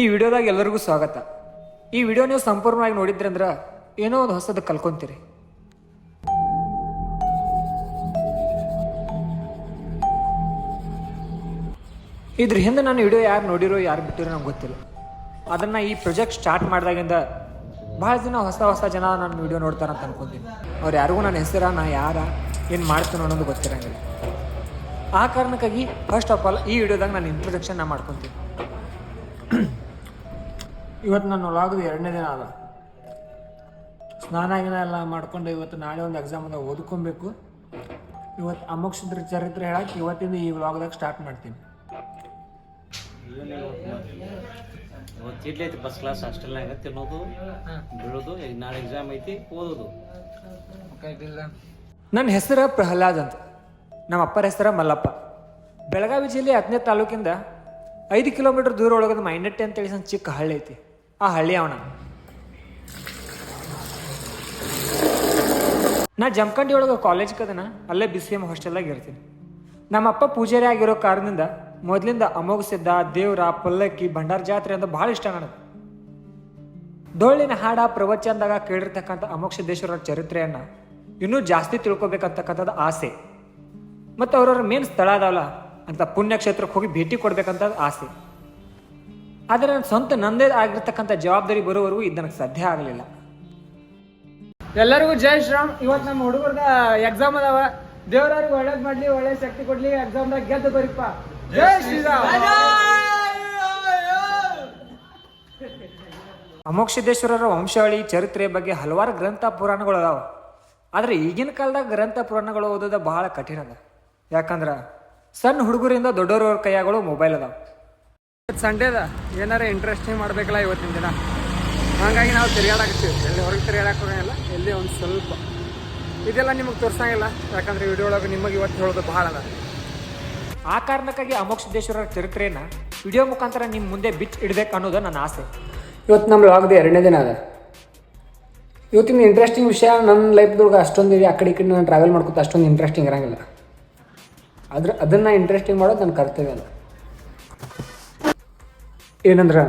ಈ ವಿಡಿಯೋದಾಗ ಎಲ್ಲರಿಗೂ ಸ್ವಾಗತ. ಈ ವಿಡಿಯೋ ನೀವು ಸಂಪೂರ್ಣವಾಗಿ ನೋಡಿದ್ರಿ ಅಂದ್ರೆ ಏನೋ ಒಂದು ಹೊಸದು ಕಲ್ಕೊಂತೀರಿ. ಇದ್ರ ಹಿಂದೆ ನಾನು ವಿಡಿಯೋ ಯಾರು ನೋಡಿರೋ, ಯಾರು ಬಿಟ್ಟಿರೋ ನಂಗೆ ಗೊತ್ತಿಲ್ಲ. ಅದನ್ನು ಈ ಪ್ರಾಜೆಕ್ಟ್ ಸ್ಟಾರ್ಟ್ ಮಾಡಿದಾಗಿಂದ ಭಾಳ ಜನ ಹೊಸ ಹೊಸ ಜನ ನನ್ನ ವಿಡಿಯೋ ನೋಡ್ತಾರಂತ ಅನ್ಕೊಂತೀನಿ. ಅವ್ರು ಯಾರಿಗೂ ನನ್ನ ಹೆಸರ, ನಾ ಯಾರ, ಏನು ಮಾಡ್ತೀನಿ ಅನ್ನೋದು ಗೊತ್ತಿರಂಗಿಲ್ಲ. ಆ ಕಾರಣಕ್ಕಾಗಿ ಫಸ್ಟ್ ಆಫ್ ಆಲ್ ಈ ವಿಡಿಯೋದಾಗ ನಾನು ಇಂಟ್ರೊಡಕ್ಷನ್ ನಾ ಮಾಡ್ಕೊತೀನಿ. ಇವತ್ತು ನಾನು ಒಳಗದು ಎರಡನೇ ದಿನ ಅದ. ಸ್ನಾನ ಗಿನ ಎಲ್ಲ ಮಾಡ್ಕೊಂಡು ಇವತ್ತು ನಾಳೆ ಒಂದು ಎಕ್ಸಾಮ್ ಅದ ಓದ್ಕೊಬೇಕು. ಇವತ್ತು ಅಮೋಕ್ಷದ್ರ ಚರಿತ್ರೆ ಹೇಳಕ್ಕೆ ಇವತ್ತಿಂದ ಈ ವ್ಲಾಗ್ದಾಗ ಸ್ಟಾರ್ಟ್ ಮಾಡ್ತೀನಿ. ಇವತ್ತು ಐತಿ ಫಸ್ಟ್ ಕ್ಲಾಸ್ ಹಾಸ್ಟೆಲ್ನಾಗ ತಿನ್ನೋದು ಬೀಳೋದು ಈಗ ನಾಳೆ ಎಕ್ಸಾಮ್ ಐತಿ ಓದೋದು. ನನ್ನ ಹೆಸರು ಪ್ರಹ್ಲಾದ್ ಅಂತ. ನಮ್ಮ ಅಪ್ಪರ ಹೆಸರು ಮಲ್ಲಪ್ಪ. ಬೆಳಗಾವಿ ಜಿಲ್ಲೆ ಹತ್ತನೇ ತಾಲೂಕಿಂದ ಐದು ಕಿಲೋಮೀಟರ್ ದೂರ ಒಳಗದ ಮೈನಟ್ಟೆ ಅಂತೇಳಿ ಸಣ್ಣ ಚಿಕ್ಕ ಹಳ್ಳಿ ಐತಿ. ಆ ಹಳ್ಳಿ ಅವನ. ನಾ ಜಮಖಂಡಿ ಒಳಗೆ ಕಾಲೇಜ್ ಕದನ ಅಲ್ಲೇ ಬಿ ಸಿ ಎಂ ಹಾಸ್ಟೆಲ್ದಾಗ ಇರ್ತೀನಿ. ನಮ್ಮಪ್ಪ ಪೂಜಾರಿ ಆಗಿರೋ ಕಾರಣದಿಂದ ಮೊದಲಿಂದ ಅಮೋಘ ಸಿದ್ಧ, ದೇವ್ರ, ಪಲ್ಲಕ್ಕಿ, ಭಂಡಾರ ಜಾತ್ರೆ ಅಂತ ಭಾಳ ಇಷ್ಟ ನನಗೆ. ಡೋಳಿನ ಹಾಡ ಪ್ರವಚನದಾಗ ಕೇಳಿರ್ತಕ್ಕಂಥ ಅಮೋಕ್ಷ ಸಿದ್ದೇಶ್ವರರ ಚರಿತ್ರೆಯನ್ನ ಇನ್ನೂ ಜಾಸ್ತಿ ತಿಳ್ಕೊಬೇಕಂತಕ್ಕಂಥದ್ದು ಆಸೆ. ಮತ್ತು ಅವ್ರವ್ರ ಮೇನ್ ಸ್ಥಳ ಅದಾವಲ್ಲ, ಅಂತ ಪುಣ್ಯಕ್ಷೇತ್ರಕ್ಕೆ ಹೋಗಿ ಭೇಟಿ ಕೊಡ್ಬೇಕಂತ ಆಸೆ. ಆದರೆ ನನ್ನ ಸ್ವಂತ ನಂದೇ ಆಗಿರ್ತಕ್ಕಂಥ ಜವಾಬ್ದಾರಿ ಬರೋವರೆಗೂ ಇದು ನನಗೆ ಸಾಧ್ಯ ಆಗಲಿಲ್ಲ. ಎಲ್ಲರಿಗೂ ಜೈ ಶ್ರೀರಾಮ್. ಇವತ್ತು ನಮ್ಮ ಹುಡುಗರ್ದ ಎಕ್ಸಾಮ್ ಅದಾವ. ದೇವರವ್ರಿಗೆ ಒಳ್ಳೇದು ಮಾಡಲಿ ಒಳ್ಳೆ ಶಕ್ತಿ ಕೊಡ್ಲಿ ಎಕ್ಸಾಮ್ದಾಗ ಗೆದ್ದು ಬರೀಪ್ಪ. ಜೈ ಶ್ರೀರಾಮ್. ಅಮೋಕ್ಷಿದ್ದೇಶ್ವರರ ವಂಶಾವಳಿ ಚರಿತ್ರೆ ಬಗ್ಗೆ ಹಲವಾರು ಗ್ರಂಥ ಪುರಾಣಗಳು ಅದಾವ. ಆದರೆ ಈಗಿನ ಕಾಲದಾಗ ಗ್ರಂಥ ಪುರಾಣಗಳು ಓದೋದು ಬಹಳ ಕಠಿಣ ಅದ. ಯಾಕಂದ್ರೆ ಸಣ್ಣ ಹುಡುಗರಿಂದ ದೊಡ್ಡವ್ರವ್ರ ಕೈಯಾಗಳು ಮೊಬೈಲ್ ಅದಾವ. ಸಂಡೇ ಅದ. ಏನಾರ ಇಂಟ್ರೆಸ್ಟಿಂಗ್ ಮಾಡ್ಬೇಕಲ್ಲ ಇವತ್ತಿನ ದಿನ. ಹಾಗಾಗಿ ನಾವು ತಿರುಗಾಡಕತ್ತೀವಿ ಎಲ್ಲಿ ಹೊರಗೆ ತಿರುಗಾಡಕ್ಕೆ ಹೋಗಂಗಿಲ್ಲ. ಎಲ್ಲಿ ಒಂದು ಸ್ವಲ್ಪ. ಇದೆಲ್ಲ ನಿಮಗೆ ತೋರಿಸಂಗಿಲ್ಲ. ಯಾಕಂದ್ರೆ ವಿಡಿಯೋ ಒಳಗೆ ನಿಮಗೆ ಇವತ್ತು ಹೇಳೋದು ಬಹಳ ಅದ. ಆ ಕಾರಣಕ್ಕಾಗಿ ಅಮೋಕ್ಷ ಸಿದ್ದೇಶ್ವರರ ಚರಿತ್ರೆಯನ್ನು ವಿಡಿಯೋ ಮುಖಾಂತರ ನಿಮ್ಮ ಮುಂದೆ ಬಿಚ್ಚಿ ಇಡಬೇಕು ಅನ್ನೋದು ನನ್ನ ಆಸೆ. ಇವತ್ತು ನಮ್ಮ ಲಾಗ್ದು ಎರಡನೇ ದಿನ ಅದ. ಇವತ್ತಿನ ಇಂಟ್ರೆಸ್ಟಿಂಗ್ ವಿಷಯ ನನ್ನ ಲೈಫ್ದೊಳಗೆ ಅಷ್ಟೊಂದು ಇದೆ. ಆ ಕಡೆ ಈ ಕಡೆ ನಾನು ಟ್ರಾವೆಲ್ ಮಾಡ್ಕೊತ ಅಷ್ಟೊಂದು ಇಂಟ್ರೆಸ್ಟಿಂಗ್ ಇರೋಂಗಿಲ್ಲ. ಆದ್ರೆ ಅದನ್ನು ಇಂಟ್ರೆಸ್ಟಿಂಗ್ ಮಾಡೋದು ನನ್ನ ಕರ್ತವ್ಯ ಅಲ್ಲ ಏನಂದ್ರೆ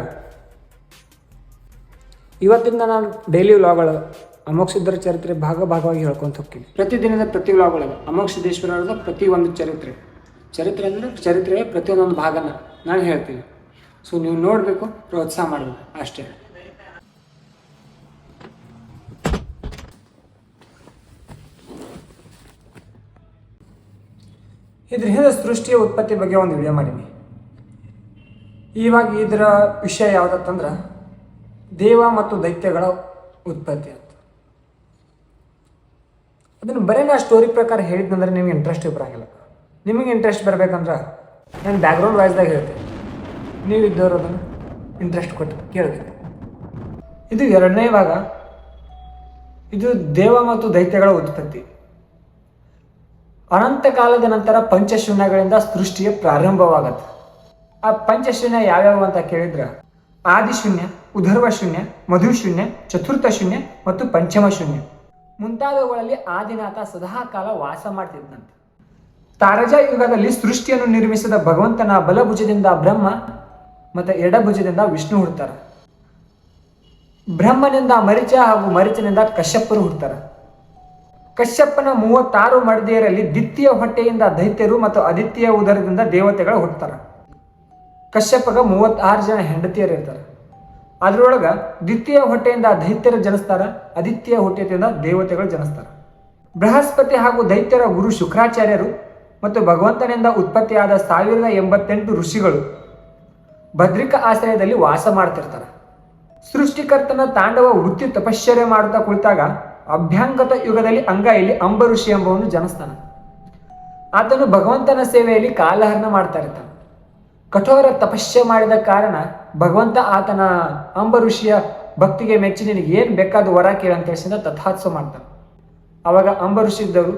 ಇವತ್ತಿಂದ ನಾನು ಡೈಲಿ ವ್ಲಾಗ್ಗಳು ಅಮೋಘ ಸಿದ್ಧರ ಚರಿತ್ರೆ ಭಾಗ ಭಾಗವಾಗಿ ಹೇಳ್ಕೊಂತ ಹೋಗ್ತೀನಿ. ಪ್ರತಿದಿನದ ಪ್ರತಿ ವ್ಲಾಗ್ಗಳು ಅಮೋಘ ಸಿದ್ದೇಶ್ವರರದ ಪ್ರತಿ ಒಂದು ಚರಿತ್ರೆ. ಚರಿತ್ರೆ ಅಂದರೆ ಚರಿತ್ರೆಯ ಪ್ರತಿಯೊಂದೊಂದು ಭಾಗನ ನಾನು ಹೇಳ್ತೀನಿ. ಸೊ ನೀವು ನೋಡಬೇಕು ಪ್ರೋತ್ಸಾಹ ಮಾಡಬೇಕು ಅಷ್ಟೇ. ಇದ್ರ ಹಿಂದೆ ಸೃಷ್ಟಿಯ ಉತ್ಪತ್ತಿ ಬಗ್ಗೆ ಒಂದು ವಿಡಿಯೋ ಮಾಡೀನಿ. ಇವಾಗ ಇದರ ವಿಷಯ ಯಾವುದಂತಂದ್ರೆ ದೇವ ಮತ್ತು ದೈತ್ಯಗಳ ಉತ್ಪತ್ತಿ ಅಂತ. ಅದನ್ನು ಬರೀ ನಾ ಸ್ಟೋರಿ ಪ್ರಕಾರ ಹೇಳಿದ್ನಂದ್ರೆ ನಿಮ್ಗೆ ಇಂಟ್ರೆಸ್ಟ್ ಬರಂಗಿಲ್ಲ. ನಿಮಗೆ ಇಂಟ್ರೆಸ್ಟ್ ಬರಬೇಕಂದ್ರೆ ನಾನು ಬ್ಯಾಕ್ಗ್ರೌಂಡ್ ವಾಯ್ಸ್ದಾಗ ಹೇಳ್ತೀನಿ. ನೀವು ಇದ್ದವರು ಅದನ್ನು ಇಂಟ್ರೆಸ್ಟ್ ಕೊಟ್ಟು ಕೇಳಬೇಕು. ಇದು ಎರಡನೇ ಭಾಗ. ಇದು ದೇವ ಮತ್ತು ದೈತ್ಯಗಳ ಉತ್ಪತ್ತಿ. ಅನಂತ ಕಾಲದ ನಂತರ ಪಂಚಶೂನ್ಯಗಳಿಂದ ಸೃಷ್ಟಿಯ ಪ್ರಾರಂಭವಾಗತ್ತೆ. ಆ ಪಂಚಶೂನ್ಯ ಯಾವ್ಯಾವ ಅಂತ ಕೇಳಿದ್ರ? ಆದಿಶೂನ್ಯ, ಉಧರ್ವ ಶೂನ್ಯ ಮಧು ಶೂನ್ಯ ಚತುರ್ಥ ಶೂನ್ಯ ಮತ್ತು ಪಂಚಮ ಶೂನ್ಯ. ಮುಂತಾದವುಗಳಲ್ಲಿ ಆದಿನಾಥ ಸದಾ ಕಾಲ ವಾಸ ಮಾಡ್ತಿದ್ದಂತೆ ತಾರಜ ಯುಗದಲ್ಲಿ ಸೃಷ್ಟಿಯನ್ನು ನಿರ್ಮಿಸಿದ ಭಗವಂತನ ಬಲಭುಜದಿಂದ ಬ್ರಹ್ಮ ಮತ್ತು ಎಡಭುಜದಿಂದ ವಿಷ್ಣು ಹುಡ್ತಾರ. ಬ್ರಹ್ಮನಿಂದ ಮರಿಚ ಹಾಗೂ ಮರಿಚನಿಂದ ಕಶ್ಯಪರು ಹುಡ್ತಾರ. ಕಶ್ಯಪ್ಪನ ಮೂವತ್ತಾರು ಮಡದಿಯರಲ್ಲಿ ದಿತ್ತಿಯ ಹೊಟ್ಟೆಯಿಂದ ದೈತ್ಯರು ಮತ್ತು ಅದಿತ್ಯ ಉದರದಿಂದ ದೇವತೆಗಳು ಹುಟ್ಟುತ್ತಾರೆ ಕಶ್ಯಪಗ ಮೂವತ್ತಾರು ಜನ ಹೆಂಡತಿಯರು ಇರ್ತಾರೆ. ಅದರೊಳಗೆ ದ್ವಿತೀಯ ಹೊಟ್ಟೆಯಿಂದ ದೈತ್ಯರು ಜನಿಸ್ತಾರ, ಆದಿತ್ಯ ಹೊಟ್ಟೆಯಿಂದ ದೇವತೆಗಳು ಜನಿಸ್ತಾರ. ಬೃಹಸ್ಪತಿ ಹಾಗೂ ದೈತ್ಯರ ಗುರು ಶುಕ್ರಾಚಾರ್ಯರು ಮತ್ತು ಭಗವಂತನಿಂದ ಉತ್ಪತ್ತಿಯಾದ ಸಾವಿರದ ಎಂಬತ್ತೆಂಟು ಋಷಿಗಳು ಭದ್ರಿಕ ಆಶ್ರಯದಲ್ಲಿ ವಾಸ ಮಾಡ್ತಿರ್ತಾರೆ. ಸೃಷ್ಟಿಕರ್ತನ ತಾಂಡವ ವೃತ್ತಿ ತಪಶ್ಚರ್ಯ ಮಾಡುತ್ತಾ ಕುಳಿತಾಗ ಅಭ್ಯಂಗತ ಯುಗದಲ್ಲಿ ಅಂಗ ಇಲ್ಲಿ ಅಂಬ ಋಷಿ ಎಂಬವನು ಜನಿಸ್ತಾನೆ. ಆತನು ಭಗವಂತನ ಸೇವೆಯಲ್ಲಿ ಕಾಲಹರಣ ಮಾಡ್ತಾ ಇರ್ತಾನೆ. ಕಠೋರ ತಪಸ್ಸೆ ಮಾಡಿದ ಕಾರಣ ಭಗವಂತ ಆತನ ಅಂಬ ಋಷಿಯ ಭಕ್ತಿಗೆ ಮೆಚ್ಚಿ ನಿನಗೆ ಏನು ಬೇಕಾದ ವರ ಕೇಳ ಅಂತ ಹೇಳಿಸಿದ ತಥಾತ್ಸ ಮಾಡ್ತಾನೆ. ಅವಾಗ ಅಂಬ ಋಷಿ ಇದ್ದವರು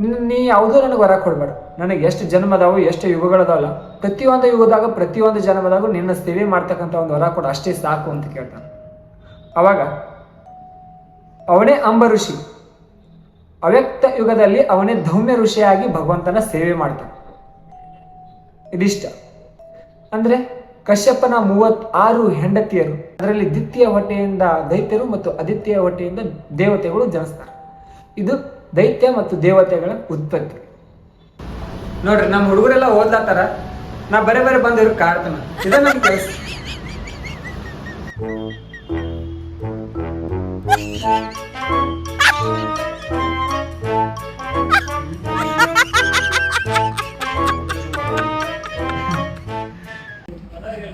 ನೀ ಯಾವುದೂ ನನಗೆ ವರ ಕೊಡಬೇಡ. ನನಗೆ ಎಷ್ಟು ಜನ್ಮ ಅದಾವು ಎಷ್ಟು ಯುಗಗಳದಾವಲ್ಲ, ಪ್ರತಿಯೊಂದು ಯುಗದಾಗ ಪ್ರತಿಯೊಂದು ಜನ್ಮದಾಗ ನಿನ್ನ ಸೇವೆ ಮಾಡ್ತಕ್ಕಂಥ ಒಂದು ವರ ಕೊಡು, ಅಷ್ಟೇ ಸಾಕು ಅಂತ ಕೇಳ್ತಾನೆ. ಅವಾಗ ಅವನೇ ಅಂಬ ಋಷಿ. ಅವ್ಯಕ್ತ ಯುಗದಲ್ಲಿ ಅವನೇ ಧೌಮ್ಯ ಋಷಿಯಾಗಿ ಭಗವಂತನ ಸೇವೆ ಮಾಡ್ತಾನೆ. ಇದಿಷ್ಟ. ಅಂದ್ರೆ ಕಶ್ಯಪನ ಮೂವತ್ತಾರು ಹೆಂಡತಿಯರು. ಅದರಲ್ಲಿ ದ್ವಿತೀಯ ಹೊಟ್ಟೆಯಿಂದ ದೈತ್ಯರು ಮತ್ತು ಆದಿತ್ಯ ಹೊಟ್ಟೆಯಿಂದ ದೇವತೆಗಳು ಜನಿಸ್ತಾರೆ. ಇದು ದೈತ್ಯ ಮತ್ತು ದೇವತೆಗಳ ಉತ್ಪತ್ತಿ. ನೋಡ್ರಿ, ನಮ್ಮ ಹುಡುಗರೆಲ್ಲ ಓದ್ಲಾತಾರ ನಾ ಬರೇ ಬರೇ ಬಂದಿರೋ ಕಾರ್ತನ ಇದನ್ನ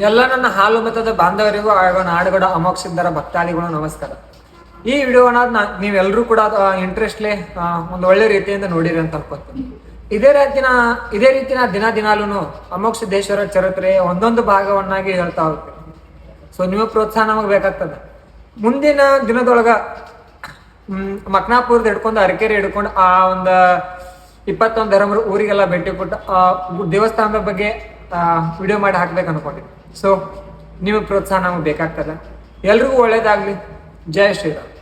ಎಲ್ಲ ನನ್ನ ಹಾಲು ಮತದ ಬಾಂಧವರಿಗೂ ಹಾಗೂ ನಾಡುಗಡ ಅಮೋಕ್ ಸಿದ್ಧರ ಭಕ್ತಾದಿಗಳು ನಮಸ್ಕಾರ. ಈ ವಿಡಿಯೋನ ನೀವೆಲ್ಲರೂ ಕೂಡ ಇಂಟ್ರೆಸ್ಟ್ಲೆ ಒಂದು ಒಳ್ಳೆ ರೀತಿಯಿಂದ ನೋಡಿರಿ ಅಂತ ಅನ್ಕೋತೀನಿ. ಇದೇ ರೀತಿನ ಇದೇ ರೀತಿನ ದಿನ ದಿನಾಲೂ ಅಮೋಕ್ಷ ಸಿದ್ದೇಶ್ವರ ಚರಿತ್ರೆ ಒಂದೊಂದು ಭಾಗವನ್ನಾಗಿ ಹೇಳ್ತಾ ಹೋಗ್ತೀನಿ. ಸೊ ನಿಮ್ಮ ಪ್ರೋತ್ಸಾಹ ನಮಗೆ ಬೇಕಾಗ್ತದೆ. ಮುಂದಿನ ದಿನದೊಳಗ ಮಕ್ನಾಪುರದ ಹಿಡ್ಕೊಂಡು ಅರಕೆರೆ ಹಿಡ್ಕೊಂಡು ಆ ಒಂದು ಇಪ್ಪತ್ತೊಂದು ಧರ್ಮರು ಊರಿಗೆಲ್ಲ ಭೇಟಿ ಕೊಟ್ಟು, ಆ, ದೇವಸ್ಥಾನದ ಬಗ್ಗೆ ವಿಡಿಯೋ ಮಾಡಿ ಹಾಕ್ಬೇಕು ಅನ್ಕೊಂಡಿದ್ದೆ ಸೊ ನಿಮಗೆ ಪ್ರೋತ್ಸಾಹ ನಮಗೆ ಬೇಕಾಗ್ತಲ್ಲ ಎಲ್ರಿಗೂ ಒಳ್ಳೇದಾಗಲಿ. ಜಯ ಶ್ರೀರಾಮ್.